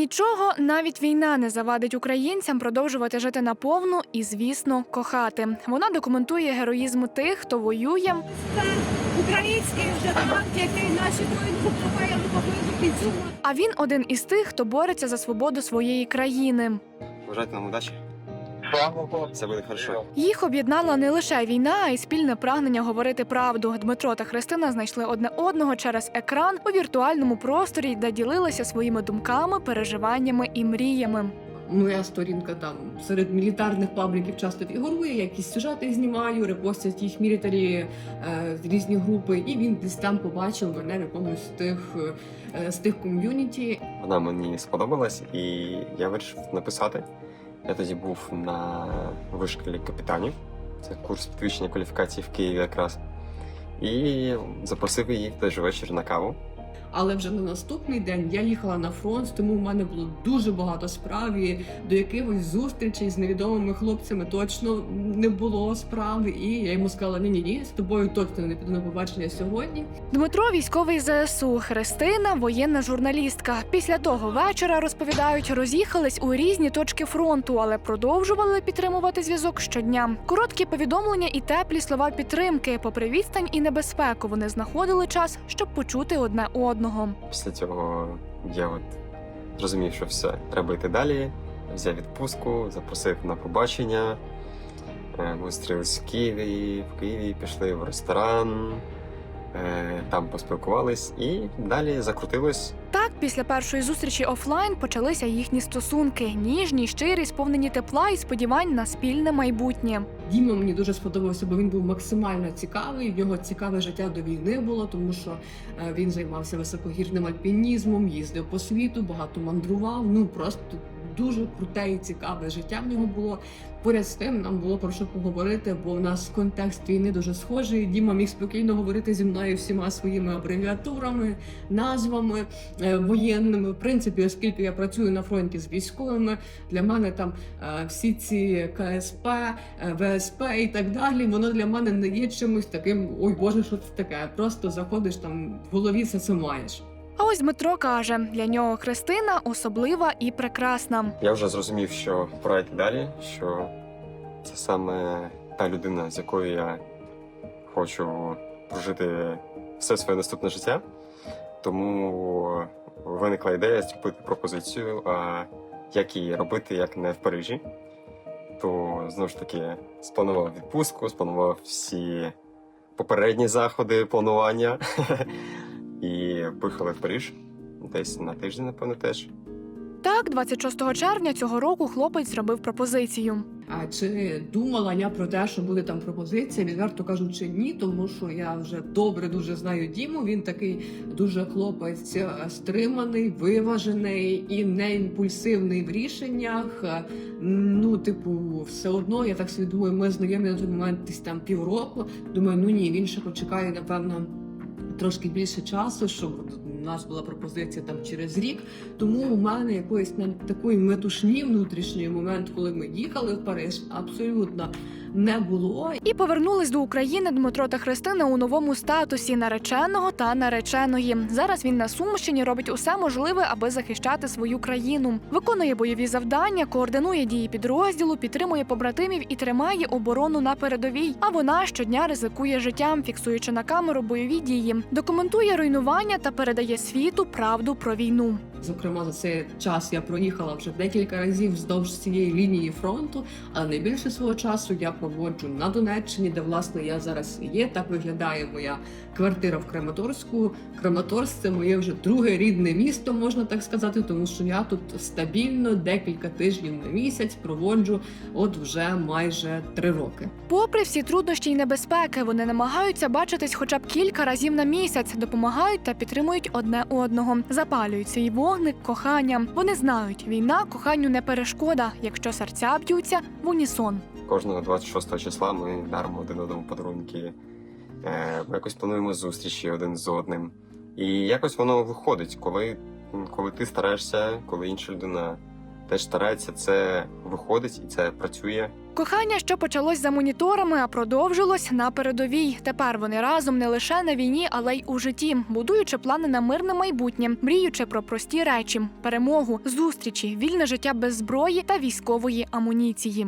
Нічого, навіть війна не завадить українцям продовжувати жити наповну і, звісно, кохати. Вона документує героїзм тих, хто воює, Це український вже танк, який наші поблизу підсумку. а він один із тих, хто бореться за свободу своєї країни. Бажайте нам удачі. Все буде хорошо. Їх об'єднала не лише війна, а й спільне прагнення говорити правду. Дмитро та Христина знайшли одне одного через екран у віртуальному просторі, де ділилися своїми думками, переживаннями і мріями. Моя сторінка там серед мілітарних пабліків часто фігурує, я якісь сюжети знімаю, репостять їх мілітарі е, різні групи, і він десь там побачив мене в якомусь з тих е, з тих ком'юніті. Вона мені сподобалась, і я вирішив написати. Я тоді був на вишколі капітанів. Це курс підвищення кваліфікації в Києві якраз. І запросив її в той же вечір на каву. Але вже на наступний день я їхала на фронт, тому в мене було дуже багато справ. І до якихось зустрічей з невідомими хлопцями точно не було справи. І я йому сказала: ні, ні, ні, з тобою точно не піду на побачення сьогодні. Дмитро військовий ЗСУ, Христина воєнна журналістка. Після того вечора розповідають, роз'їхались у різні точки фронту, але продовжували підтримувати зв'язок щодня. Короткі повідомлення і теплі слова підтримки. Попри відстань і небезпеку, вони знаходили час, щоб почути одне одного. Після цього я от зрозумів, що все, треба йти далі. Взяв відпустку, запросив на побачення. Е, Ми зустрілись в Києві, в Києві пішли в ресторан, там поспілкувались і далі закрутилось. Так, після першої зустрічі офлайн почалися їхні стосунки, ніжні, щирі, сповнені тепла і сподівань на спільне майбутнє. Діма мені дуже сподобався, бо він був максимально цікавий. В нього цікаве життя до війни було, тому що е, він займався високогірним альпінізмом, їздив по світу, багато мандрував. Ну просто дуже круте і цікаве життя в нього було. Поряд з тим нам було про що поговорити, бо в нас контекст війни дуже схожий. Діма міг спокійно говорити зі мною всіма своїми абревіатурами, назвами е, воєнними. В принципі, оскільки я працюю на фронті з військовими, для мене там е, всі ці КСП, е, ВСП і так далі. Воно для мене не є чимось таким. Ой Боже, що це таке? Просто заходиш там в голові все це маєш. А ось Дмитро каже: для нього Христина особлива і прекрасна. Я вже зрозумів, що пора йти далі, що це саме та людина, з якою я хочу прожити все своє наступне життя. Тому виникла ідея зробити пропозицію, а як її робити, як не в Парижі. То знову ж таки спланував відпустку, спланував всі попередні заходи планування і поїхали в Париж. Десь на тиждень, напевно, теж. Так, 26 червня цього року хлопець зробив пропозицію. А чи думала я про те, що буде там пропозиція? Відверто кажучи, ні, тому що я вже добре дуже знаю Діму. Він такий дуже хлопець е, стриманий, виважений і не імпульсивний в рішеннях. Е, Ну, типу, все одно я так собі думаю, ми знайомі на той момент десь там півроку. Думаю, ну ні, він ще почекає, напевно. Трошки більше часу, щоб нас була пропозиція там через рік. Тому у мене якоїсь на такої метушні внутрішньої момент, коли ми їхали в Париж, абсолютно не було. І повернулись до України Дмитро та Христина у новому статусі нареченого та нареченої. Зараз він на Сумщині робить усе можливе, аби захищати свою країну. Виконує бойові завдання, координує дії підрозділу, підтримує побратимів і тримає оборону на передовій. А вона щодня ризикує життям, фіксуючи на камеру бойові дії, документує руйнування та передає світу правду про війну. Зокрема, за цей час я проїхала вже декілька разів вздовж цієї лінії фронту, але найбільше свого часу я проводжу на Донеччині, де власне я зараз є. Так виглядає моя квартира в Краматорську. Краматорськ це моє вже друге рідне місто, можна так сказати, тому що я тут стабільно декілька тижнів на місяць проводжу, от вже майже три роки. Попри всі труднощі й небезпеки, вони намагаються бачитись хоча б кілька разів на місяць, допомагають та підтримують одне одного, запалюють свій вогник кохання. Вони знають, війна коханню не перешкода, якщо серця б'ються в унісон. Кожного 26 числа ми даримо один одному подарунки. Е, Ми якось плануємо зустрічі один з одним. І якось воно виходить, коли, коли ти стараєшся, коли інша людина теж старається це виходить і це працює. Кохання, що почалось за моніторами, а продовжилось на передовій. Тепер вони разом не лише на війні, але й у житті, будуючи плани на мирне майбутнє, мріючи про прості речі, перемогу, зустрічі, вільне життя без зброї та військової амуніції.